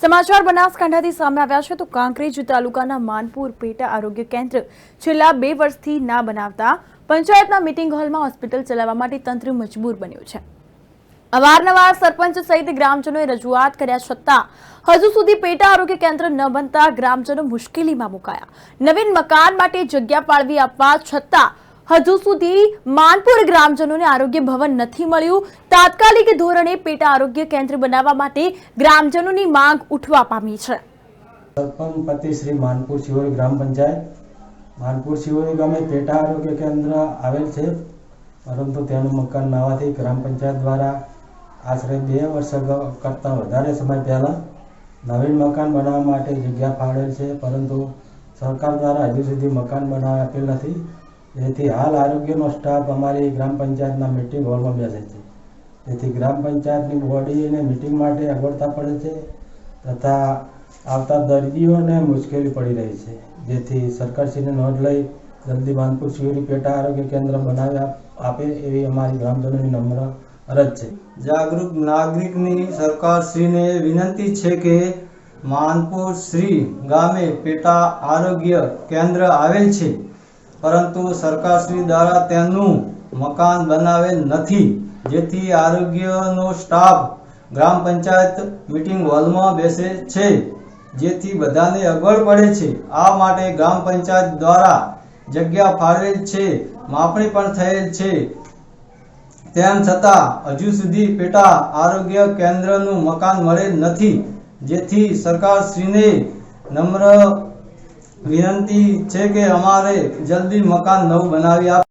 સમાચાર બનાસકાંઠાથી સામે આવ્યા છે તો કાંકરેજ તાલુકાના માનપુર પેટા આરોગ્ય કેન્દ્ર છેલ્લા બે વર્ષથી ના બનાવતા પંચાયતના મિટિંગ હોલમાં હોસ્પિટલ ચલાવવા માટે તંત્ર મજબૂર બન્યું છે. અવારનવાર સરપંચ સહિત ગ્રામજનોએ રજૂઆત કર્યા છતાં હજુ સુધી પેટા આરોગ્ય કેન્દ્ર ન બનતા ગ્રામજનો મુશ્કેલીમાં મુકાયા. નવીન મકાન માટે જગ્યા ફાળવી આપવા છતાં હજુ સુધી માનપુર ગ્રામજનોને આરોગ્ય ભવન નથી મળ્યું. તાત્કાલિક ધોરણે પેટા આરોગ્ય કેન્દ્ર બનાવવા માટે ગ્રામજનોની માંગ ઉઠવા પામી છે. માનપુર શિવોરી ગ્રામ પંચાયત. માનપુર શિવોરી ગામે પેટા આરોગ્ય કેન્દ્ર આવેલ છે. પરંતુ તેનું મકાન નાવાથી ગ્રામ પંચાયત દ્વારા આશરે બે વર્ષ કરતા કરતાં વધારે સમય પહેલાં નવીન મકાન બનાવવા માટે જગ્યા ફાળવેલ છે. પરંતુ સરકાર દ્વારા હજુ સુધી મકાન બનાવી આપેલ નથી. જેથી હાલ આરોગ્યનો સ્ટાફ અમારી ગ્રામ પંચાયતના મિટિંગ હોલમાં બેસે છે. તેથી ગ્રામ પંચાયતની બોડીને મિટિંગ માટે અગવડતા પડે છે તથા આવતા દર્દીઓને મુશ્કેલી પડી રહી છે. જેથી સરકારશ્રીને નોંધ લઈ જલ્દી માનપુર શિવરી પેટા આરોગ્ય કેન્દ્ર બનાવી આપ- આપે એવી અમારી ગ્રામજનોની નમ્ર અરજ છે. જાગૃત નાગરિકની સરકારશ્રીને વિનંતી છે કે માનપુર શ્રી ગામે પેટા આરોગ્ય કેન્દ્ર આવેલ છે. પરંતુ સરકારશ્રી દ્વારા તેનું મકાન બનાવેલ નથી. જેથી આરોગ્યનો સ્ટાફ ગ્રામ પંચાયત મીટિંગ હોલમાં બેસે છે. જેથી બધાને અગવડ પડે છે. આ માટે ગ્રામ પંચાયત દ્વારા જગ્યા ફાળવેલ છે, માપણી પણ થયેલ છે. તેમ છતાં, હજુ સુધી પેટા આરોગ્ય કેન્દ્રનું મકાન મળેલ નથી. જેથી સરકારશ્રીને નમ્ર વિનંતી છે કે અમારે જલ્દી મકાન નવું બનાવી આપ.